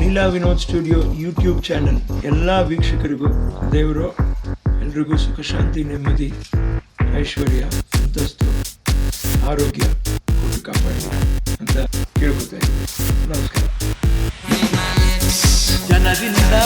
Leela Vinod studio YouTube channel. ಎಲ್ಲ ವೀಕ್ಷಕರಿಗೂ ದೇವರು, ಎಲ್ರಿಗೂ ಸುಖ, ಶಾಂತಿ, ನೆಮ್ಮದಿ, ಐಶ್ವರ್ಯ ಸಂತಸ್ತು ಆರೋಗ್ಯ, ಕೊಟ್ಟು ಕಾಪಾಡಿ ಅಂತ ಕೇಳ್ಕೊತಾ ನಮಸ್ಕಾರ. ಜನರಿಂದ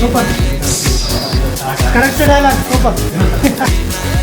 コンパクト。ガラクタダイバーコンパクト。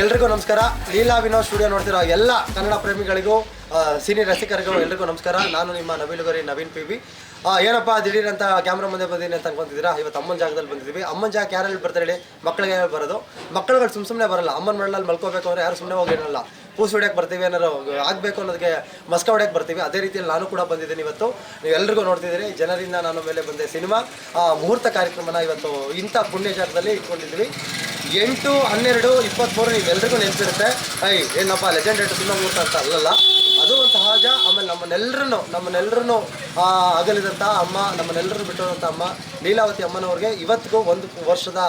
ಎಲ್ರಿಗೂ ನಮಸ್ಕಾರ. ಲೀಲಾ ವಿನೋದ್ ಸ್ಟುಡಿಯೋ ನೋಡ್ತಿರೋ ಎಲ್ಲ ಕನ್ನಡ ಪ್ರೇಮಿಗಳಿಗೂ ಸಿನಿ ರಸಿಕರಿಗೂ ಎಲ್ರಿಗೂ ನಮಸ್ಕಾರ. ನಾನು ನಿಮ್ಮ ನವಿಲುಗರಿ ನವೀನ್ ಪಿ ಬಿ ಏನಪ್ಪ, ದಿಢೀರ್ ಅಂತ ಕ್ಯಾಮ್ರಾ ಮುಂದೆ ಬಂದೀನಿ ಅಂತ ಅನ್ಕೊಂತಿದ್ದೀರಾ? ಇವತ್ತು ಅಮ್ಮನ ಜಾಗದಲ್ಲಿ ಬಂದಿದ್ದೀವಿ. ಅಮ್ಮನ ಜಾಗ ಯಾರಲ್ಲಿ ಬರ್ತಾರೆ ಹೇಳಿ? ಮಕ್ಕಳಿಗೆ ಬರೋದು. ಮಕ್ಕಳುಗಳು ಸುಮ್ಮ ಸುಮ್ಮನೆ ಬರಲ್ಲ. ಅಮ್ಮನ ಮಣ್ಣಲ್ಲಿ ಮಲ್ಕೋಬೇಕು ಅಂದರೆ ಯಾರು ಸುಮ್ಮನೆ ಹೋಗಿರಲ್ಲ ಪೂಸ್ ಹೊಡ್ಯಕ್ಕೆ ಬರ್ತೀವಿ ಏನಾರು ಆಗಬೇಕು ಅನ್ನೋದಕ್ಕೆ ಮಸ್ಕ ಹೊಡ್ಯಕ್ಕೆ ಬರ್ತೀವಿ. ಅದೇ ರೀತಿಯಲ್ಲಿ ನಾನು ಕೂಡ ಬಂದಿದ್ದೀನಿ ಇವತ್ತು. ನೀವು ಎಲ್ರಿಗೂ ನೋಡ್ತಿದ್ದೀರಿ. ಜನರಿಂದ ನಾನು ಮೇಲೆ ಬಂದೆ ಸಿನಿಮಾ. ಮುಹೂರ್ತ ಕಾರ್ಯಕ್ರಮನ ಇವತ್ತು ಇಂಥ ಪುಣ್ಯ ಜಾಗದಲ್ಲಿ ಇಟ್ಕೊಂಡಿದ್ದೀವಿ. ಎಂಟು ಹನ್ನೆರಡು ಇಪ್ಪತ್ತ್ಮೂರು ಎಲ್ರಿಗೂ ನೆನಪಿರುತ್ತೆ. ಐ ಏನಪ್ಪ ಲೆಜೆಂಡ್ ಎಂಟು ಸಿನಿಮಾ ಮೂರ್ತ ಅಂತ ಅಲ್ಲಲ್ಲ? ಸಹಜ ಆಮೇಲೆ ನಮ್ಮನ್ನೆಲ್ಲರನ್ನು ನಮ್ಮನ್ನೆಲ್ಲರನ್ನು ಅಗಲಿದಂಥ ಅಮ್ಮ ನಮ್ಮನ್ನೆಲ್ಲರೂ ಬಿಟ್ಟಿರುವಂಥ ಅಮ್ಮ ಲೀಲಾವತಿ ಅಮ್ಮನವ್ರಿಗೆ ಇವತ್ತಿಗೂ ಒಂದು ವರ್ಷದ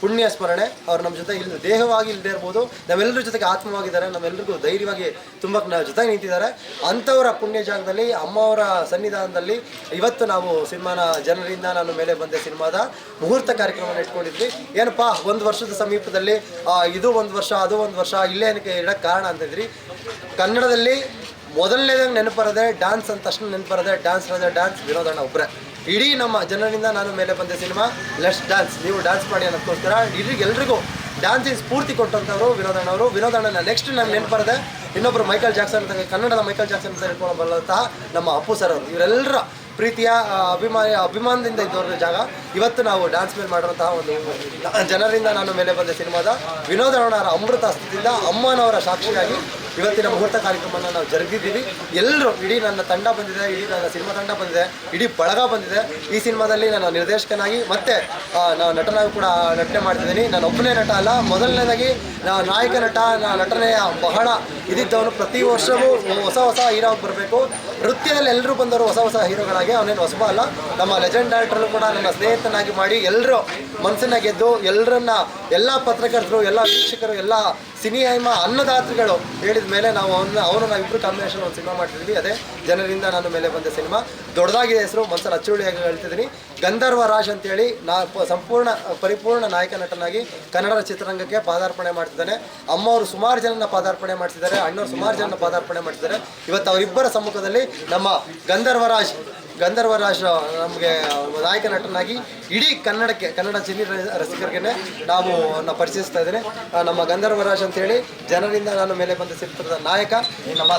ಪುಣ್ಯ ಸ್ಮರಣೆ. ಅವ್ರು ನಮ್ಮ ಜೊತೆ ಇಲ್ಲಿ ದೇಹವಾಗಿ ಇಲ್ಲದೆ ಇರ್ಬೋದು. ನಾವೆಲ್ಲರ ಜೊತೆಗೆ ಆತ್ಮವಾಗಿದ್ದಾರೆ. ನಮ್ಮೆಲ್ಲರಿಗೂ ಧೈರ್ಯವಾಗಿ ತುಂಬ ಜೊತೆ ನಿಂತಿದ್ದಾರೆ. ಅಂಥವರ ಪುಣ್ಯ ಜಾಗದಲ್ಲಿ, ಅಮ್ಮವರ ಸನ್ನಿಧಾನದಲ್ಲಿ ಇವತ್ತು ನಾವು ಸಿನಿಮಾನ, ಜನರಿಂದ ನಾನು ಮೇಲೆ ಬಂದೆ ಸಿನಿಮಾದ ಮುಹೂರ್ತ ಕಾರ್ಯಕ್ರಮವನ್ನು ಇಟ್ಕೊಂಡಿದ್ವಿ. ಏನಪ್ಪಾ, ಒಂದು ವರ್ಷದ ಸಮೀಪದಲ್ಲಿ ಇದು ಒಂದು ವರ್ಷ, ಅದು ಒಂದು ವರ್ಷ, ಇಲ್ಲೇ ಏನಕ್ಕೆ ಇಡಕ್ಕೆ ಕಾರಣ ಅಂತಿದ್ರಿ. ಕನ್ನಡದಲ್ಲಿ ಮೊದಲನೇದಾಗಿ ನೆನಪರದೆ ಡ್ಯಾನ್ಸ್ ಅಂತ ತಕ್ಷಣ ನೆನಪರದೆ ಡ್ಯಾನ್ಸ್ ರದೆ ಡ್ಯಾನ್ಸ್ ವಿರೋಧಣ್ಣ ಒಬ್ಬರೇ ಇಡೀ ನಮ್ಮ ಜನರಿಂದ ನಾನು ಮೇಲೆ ಬಂದ ಸಿನಿಮಾ ಲೆಟ್ಸ್ ಡ್ಯಾನ್ಸ್ ನೀವು ಡ್ಯಾನ್ಸ್ ಮಾಡಿ ಅನ್ನೋಕ್ಕೋಸ್ಕರ ಇಡೀ ಎಲ್ರಿಗೂ ಡ್ಯಾನ್ಸಿಗೆ ಸ್ಫೂರ್ತಿ ಕೊಟ್ಟಂಥವ್ರು ವಿನೋದಣ್ಣ ಅವರು. ನೆಕ್ಸ್ಟ್ ನಾನು ನೆನಪರದೆ ಇನ್ನೊಬ್ಬರು ಮೈಕಲ್ ಜಾಕ್ಸನ್ ಅಂತ ಕನ್ನಡದ ಮೈಕಲ್ ಜಾಕ್ಸನ್ ಅಂತ ಹೇಳ್ಕೊಂಡು ನಮ್ಮ ಅಪ್ಪು ಸರ್ ಅವರು. ಇವರೆಲ್ಲರ ಪ್ರೀತಿಯ ಅಭಿಮಾನ ಅಭಿಮಾನಿ ಅಭಿಮಾನದಿಂದ ಇದ್ದವ್ರ ಜಾಗ. ಇವತ್ತು ನಾವು ಡ್ಯಾನ್ಸ್ ಮೇಲೆ ಮಾಡಿರುವಂತಹ ಒಂದು ಜನರಿಂದ ನಾನು ಮೇಲೆ ಬಂದ ಸಿನಿಮಾದ ವಿನೋದಣ್ಣವರ ಅಮೃತ ಹಸ್ತದಿಂದ ಅಮ್ಮನವರ ಸಾಕ್ಷಿಯಾಗಿ ಇವತ್ತಿನ ಮುಹೂರ್ತ ಕಾರ್ಯಕ್ರಮನ ನಾವು ಜರುಗಿದ್ದೀವಿ. ಎಲ್ಲರೂ ಇಡೀ ನನ್ನ ತಂಡ ಬಂದಿದೆ, ಇಡೀ ನನ್ನ ಸಿನಿಮಾ ತಂಡ ಬಂದಿದೆ, ಇಡೀ ಬಳಗ ಬಂದಿದೆ. ಈ ಸಿನಿಮಾದಲ್ಲಿ ನಾನು ನಿರ್ದೇಶಕನಾಗಿ ಮತ್ತೆ ನಾನು ನಟನಾಗಿ ಕೂಡ ನಟನೆ ಮಾಡ್ತಿದ್ದೀನಿ. ನಾನು ಒಬ್ಬನೇ ನಟ ಅಲ್ಲ, ಮೊದಲನೇದಾಗಿ ನಾ- ನಾಯಕ ನಟ ನಟನೆಯ ಬಹಳ ಇದಿದ್ದವನು. ಪ್ರತಿ ವರ್ಷವೂ ಹೊಸ ಹೊಸ ಹೀರೋ ಬರಬೇಕು. ನೃತ್ಯದಲ್ಲಿ ಎಲ್ಲರೂ ಬಂದವರು ಹೊಸ ಹೊಸ ಹೀರೋಗಳಾಗಿ, ಅವನೇನು ಹೊಸಬ ಅಲ್ಲ. ನಮ್ಮ ಲೆಜೆಂಡ್ ಡೈರೆಕ್ಟರ್ ಕೂಡ ನನ್ನ ಸ್ನೇಹಿತನಾಗಿ ಮಾಡಿ ಎಲ್ಲರೂ ಮನಸ್ಸನ್ನ ಗೆದ್ದು ಎಲ್ಲರನ್ನ ಎಲ್ಲ ಪತ್ರಕರ್ತರು, ಎಲ್ಲ ವೀಕ್ಷಕರು, ಎಲ್ಲ ಸಿನಿಮಾ ಅನ್ನದಾತ್ರಿಗಳು ಹೇಳಿದ ಮೇಲೆ ನಾವು ಅವನ್ನ ಅವನು ನಾವಿಬ್ಬರು ಕಾಂಬಿನೇಷನ್ ಒಂದು ಸಿನಿಮಾ ಮಾಡ್ತಿದ್ವಿ. ಅದೇ ಜನರಿಂದ ನಾನು ಮೇಲೆ ಬಂದ ಸಿನಿಮಾ. ದೊಡ್ಡದಾಗಿದೆ ಹೆಸರು ಮನಸ್ಸಲ್ಲಿ ಅಚ್ಚುಳಿಯಾಗಿ ಹೇಳ್ತಿದ್ದೀನಿ. ಗಂಧರ್ವ ರಾಜ್ ಅಂತೇಳಿ ನಾ ಸಂಪೂರ್ಣ, ಪರಿಪೂರ್ಣ ನಾಯಕ ನಟನಾಗಿ ಕನ್ನಡ ಚಿತ್ರರಂಗಕ್ಕೆ ಪಾದಾರ್ಪಣೆ ಮಾಡ್ತಿದ್ದಾನೆ. ಅಮ್ಮವರು ಸುಮಾರು ಜನನ ಪಾದಾರ್ಪಣೆ ಮಾಡ್ತಿದ್ದಾರೆ. ಅಣ್ಣವ್ರು ಸುಮಾರು ಜನನ ಪಾದಾರ್ಪಣೆ ಮಾಡ್ತಿದ್ದಾರೆ. ಇವತ್ತು ಅವರಿಬ್ಬರ ಸಮ್ಮುಖದಲ್ಲಿ ನಮ್ಮ ಗಂಧರ್ವರಾಜ್ ಗಂಧರ್ವರಾಜ್ ನಮಗೆ ನಾಯಕ ನಟನಾಗಿ ಇಡೀ ಕನ್ನಡಕ್ಕೆ, ಕನ್ನಡ ಸಿನಿ ರಸಿಕರಿಗೆ ನಾವು ಪರಿಚಯಿಸ್ತಾ ಇದ್ದೇನೆ. ನಮ್ಮ ಗಂಧರ್ವ ಗಂಧರ್ವರಾಜ್ ಅಂತೇಳಿ ಜನರಿಂದ ನಾನು ಮೇಲೆ ಬಂದ ಚಿತ್ರದ ನಾಯಕ. ನಮ್ಮ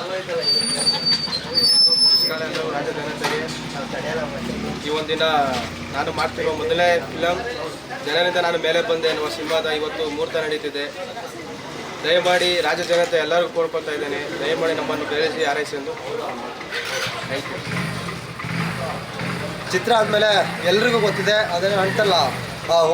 ಈ ಒಂದಿನ ನಾನು ಮಾಡ್ತಿರುವ ಮೊದಲೇ ಫಿಲಮ್ ಜನರಿಂದ ನಾನು ಮೇಲೆ ಬಂದೆ ಎನ್ನುವ ಸಿನಿಮಾದ ಇವತ್ತು ಮುಹೂರ್ತ ನಡೀತಿದೆ. ದಯಮಾಡಿ ರಾಜ್ಯ ಜನತೆ ಎಲ್ಲರಿಗೂ ಕೋರ್ಕೊತಾ ಇದ್ದೇನೆ. ದಯಮಾಡಿ ನಮ್ಮನ್ನು ಬೆಳೆಸಿ ಆರೈಸಿ ಎಂದು. ಥ್ಯಾಂಕ್ ಯು ಚಿತ್ರ ಆದಮೇಲೆ ಎಲ್ರಿಗೂ ಗೊತ್ತಿದೆ ಅದೇ ಅಂತಲ್ಲ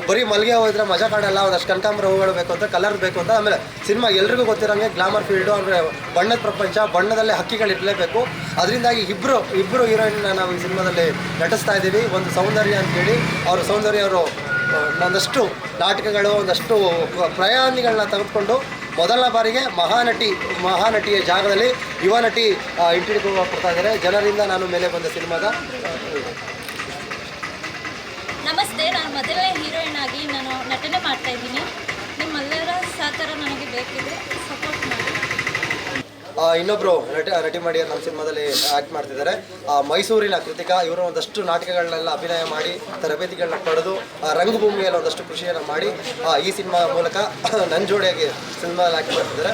ಬರೀ ಮಲ್ಲಿಗೆ ಹೋದ್ರೆ ಮಜಾ ಕಾಣಲ್ಲ ಒಂದಷ್ಟು ಕನಕಾಂಬರ ಹೂಗಳು ಬೇಕು ಅಂತ ಕಲರ್ ಬೇಕು ಅಂತ, ಆಮೇಲೆ ಸಿನಿಮಾ ಎಲ್ರಿಗೂ ಗೊತ್ತಿರೋಂಗೆ ಗ್ಲಾಮರ್ ಫೀಲ್ಡು ಅಂದರೆ ಬಣ್ಣದ ಪ್ರಪಂಚ, ಬಣ್ಣದಲ್ಲೇ ಹಕ್ಕಿಗಳು ಇರಲೇಬೇಕು ಅದರಿಂದಾಗಿ ಇಬ್ಬರು ಇಬ್ಬರು ಹೀರೋಯಿನ್ನ ನಾವು ಈ ಸಿನಿಮಾದಲ್ಲಿ ನಟಿಸ್ತಾ ಇದ್ದೀವಿ. ಒಂದು ಸೌಂದರ್ಯ ಅಂತೇಳಿ ಅವರು ಸೌಂದರ್ಯ ಅವರು ಒಂದಷ್ಟು ನಾಟಕಗಳು, ಒಂದಷ್ಟು ಪ್ರ- ಪ್ರಯಾಣಿಗಳನ್ನ ತೆಗೆದುಕೊಂಡು ಮೊದಲ ಬಾರಿಗೆ ಮಹಾನಟಿ, ಮಹಾನಟಿಯ ಜಾಗದಲ್ಲಿ ಯುವ ನಟಿ ಇಂಟ್ರಿ ಕೊಡ್ತಾ ಇದ್ದಾರೆ. ಜನರಿಂದ ನಾನು ಮೇಲೆ ಬಂದ ಸಿನಿಮಾದ ನಮಸ್ತೆ ನಾನು ಮೊದಲನೇ ಹೀರೋಯಿನ್ ಆಗಿ ನಾನು ನಟನೆ ಮಾಡ್ತಾ ಇದ್ದೀನಿ. ನಿಮ್ಮೆಲ್ಲರ ಸಹಕಾರ ನನಗೆ ಬೇಕಿದೆ. ಸಪೋರ್ಟ್ ಮಾಡಿ. ಆ, ಇನ್ನೊಬ್ರು ನಟಿ ನಟಿ ಮಾಡಿ ನಮ್ಮ ಸಿನಿಮಾದಲ್ಲಿ ಆ್ಯಕ್ಟ್ ಮಾಡ್ತಿದ್ದಾರೆ. ಮೈಸೂರಿನ ಕೃತಿಕಾ ಇವರು ಒಂದಷ್ಟು ನಾಟಕಗಳನ್ನೆಲ್ಲ ಅಭಿನಯ ಮಾಡಿ ತರಬೇತಿಗಳನ್ನ ಪಡೆದು ಆ, ರಂಗಭೂಮಿಯಲ್ಲಿ ಒಂದಷ್ಟು ಕೃಷಿಯನ್ನು ಮಾಡಿ ಈ ಸಿನಿಮಾ ಮೂಲಕ ನನ್ನ ಜೋಡಿಯಾಗಿ ಸಿನಿಮಾದಲ್ಲಿ ಆ್ಯಕ್ಟ್ ಮಾಡ್ತಿದ್ದಾರೆ.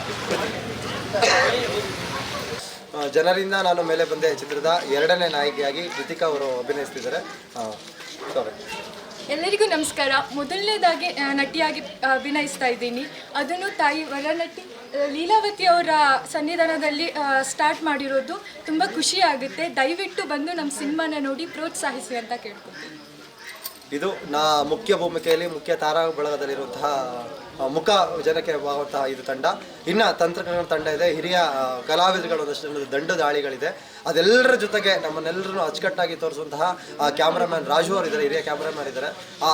ಜನರಿಂದ ನಾನು ಮೇಲೆ ಬಂದೆ ಚಿತ್ರದ ಎರಡನೇ ನಾಯಕಿಯಾಗಿ ಕೃತಿಕಾ ಅವರು ಅಭಿನಯಿಸ್ತಿದ್ದಾರೆ. ಎಲ್ಲರಿಗೂ ನಮಸ್ಕಾರ. ಮೊದಲನೇದಾಗಿ ನಟಿಯಾಗಿ ಅಭಿನಯಿಸ್ತಾ ಇದ್ದೀನಿ. ಅದನ್ನು ತಾಯಿ ವರನಟಿ ಲೀಲಾವತಿ ಅವರ ಸನ್ನಿಧಾನದಲ್ಲಿ ಸ್ಟಾರ್ಟ್ ಮಾಡಿರೋದು ತುಂಬ ಖುಷಿ ಆಗುತ್ತೆ. ದಯವಿಟ್ಟು ಬಂದು ನಮ್ಮ ಸಿನಿಮಾನ ನೋಡಿ ಪ್ರೋತ್ಸಾಹಿಸಿ ಅಂತ ಕೇಳ್ಕೊತೀನಿ. ಇದು ನಾ ಮುಖ್ಯ ಭೂಮಿಕೆಯಲ್ಲಿ ಮುಖ್ಯ ತಾರಾ ಬಳಗದಲ್ಲಿರುವಂತಹ ಮುಖ ಜನಕ್ಕೆ ಆಗುವಂತಹ ಇದು ತಂಡ. ಇನ್ನು ತಂತ್ರಜ್ಞಾನ ತಂಡ ಇದೆ. ಹಿರಿಯ ಕಲಾವಿದರುಗಳು ಒಂದಷ್ಟು ದಂಡ ದಾಳಿಗಳಿದೆ. ಅದೆಲ್ಲರ ಜೊತೆಗೆ ನಮ್ಮನ್ನೆಲ್ಲರೂ ಅಚ್ಚುಕಟ್ಟಾಗಿ ತೋರಿಸುವಂತಹ ಕ್ಯಾಮ್ರಾಮ್ಯಾನ್ ರಾಜು ಅವರು ಇದ್ದಾರೆ, ಹಿರಿಯ ಕ್ಯಾಮ್ರಾಮ್ಯಾನ್ ಇದ್ದಾರೆ.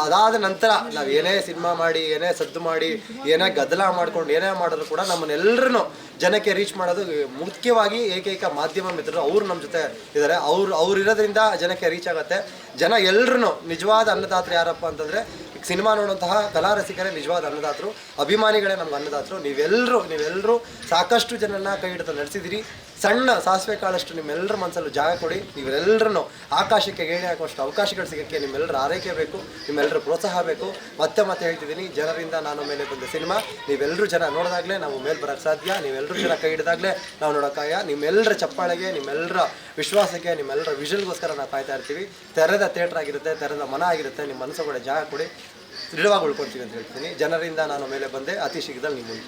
ಅದಾದ ನಂತರ ನಾವು ಏನೇ ಸಿನಿಮಾ ಮಾಡಿ, ಏನೇ ಸದ್ದು ಮಾಡಿ, ಏನೇ ಗದ್ದಲ ಮಾಡ್ಕೊಂಡು, ಏನೇ ಮಾಡಿದ್ರು ಕೂಡ ನಮ್ಮನ್ನೆಲ್ಲರೂ ಜನಕ್ಕೆ ರೀಚ್ ಮಾಡೋದು ಮುಖ್ಯವಾಗಿ ಏಕೈಕ ಮಾಧ್ಯಮ ಮಿತ್ರರು ಅವರು ನಮ್ಮ ಜೊತೆ ಇದ್ದಾರೆ ಅವ್ರು ಅವ್ರು ಇರೋದ್ರಿಂದ ಜನಕ್ಕೆ ರೀಚ್ ಆಗುತ್ತೆ. ಜನ ಎಲ್ಲರೂ ನಿಜವಾದ ಅನ್ನದಾತ್ರ ಯಾರಪ್ಪ ಅಂತಂದರೆ ಸಿನಿಮಾ ನೋಡುವಂತಹ ಕಲಾ ರಸಿಕರೇ ನಿಜವಾದ ಅನ್ನದಾತರು, ಅಭಿಮಾನಿಗಳೇ ನಮ್ಗೆ ಅನ್ನದಾತರು. ನೀವೆಲ್ಲರೂ ನೀವೆಲ್ಲರೂ ಸಾಕಷ್ಟು ಜನನ ಕೈ ಹಿಡಿದು ನಡೆಸಿದಿರಿ. ಸಣ್ಣ ಸಾಸಿವೆ ಕಾಳಷ್ಟು ನಿಮ್ಮೆಲ್ಲರ ಮನಸ್ಸಲ್ಲೂ ಜಾಗ ಕೊಡಿ. ನೀವೆಲ್ಲರೂ ಆಕಾಶಕ್ಕೆ ಗೇಣಿ ಹಾಕುವಷ್ಟು ಅವಕಾಶಗಳು ಸಿಗೋಕ್ಕೆ ನಿಮ್ಮೆಲ್ಲರ ಆರೈಕೆ ಬೇಕು ನಿಮ್ಮೆಲ್ಲರ ಪ್ರೋತ್ಸಾಹ ಬೇಕು. ಮತ್ತೆ ಮತ್ತೆ ಹೇಳ್ತಿದ್ದೀನಿ, ಜನರಿಂದ ನಾನು ಮೇಲೆ ಬಂದ ಸಿನಿಮಾ ನೀವೆಲ್ಲರೂ ಜನ ನೋಡಿದಾಗಲೇ ನಾವು ಮೇಲೆ ಬರೋಕ್ಕೆ ಸಾಧ್ಯ. ನೀವೆಲ್ಲರೂ ಜನ ಕೈ ಹಿಡಿದಾಗಲೇ ನಾವು ನೋಡೋಕ್ಕಾಗ ನಿಮ್ಮೆಲ್ಲರ ಚಪ್ಪಾಳೆಗೆ ನಿಮ್ಮೆಲ್ಲರ ವಿಶ್ವಾಸಕ್ಕೆ ನಿಮ್ಮೆಲ್ಲರ ವಿಷಲ್ಗೋಸ್ಕರ ನಾವು ಕಾಯ್ತಾ ಇರ್ತೀವಿ. ತೆರೆದ ಥಿಯೇಟರ್ ಆಗಿರುತ್ತೆ, ತೆರೆದ ಮನ ಆಗಿರುತ್ತೆ, ನಿಮ್ಮ ಮನಸ್ಸು ಕೂಡ ಜಾಗ ಕೊಡಿ. ದೃಢವಾಗಿ ಉಳ್ಕೊಳ್ತೀವಿ ಅಂತ ಹೇಳ್ತೀನಿ. ಜನರಿಂದ ನಾನು ಮೇಲೆ ಬಂದೆ ಅತಿ ಶೀಘ್ರದಲ್ಲಿ ನೀವು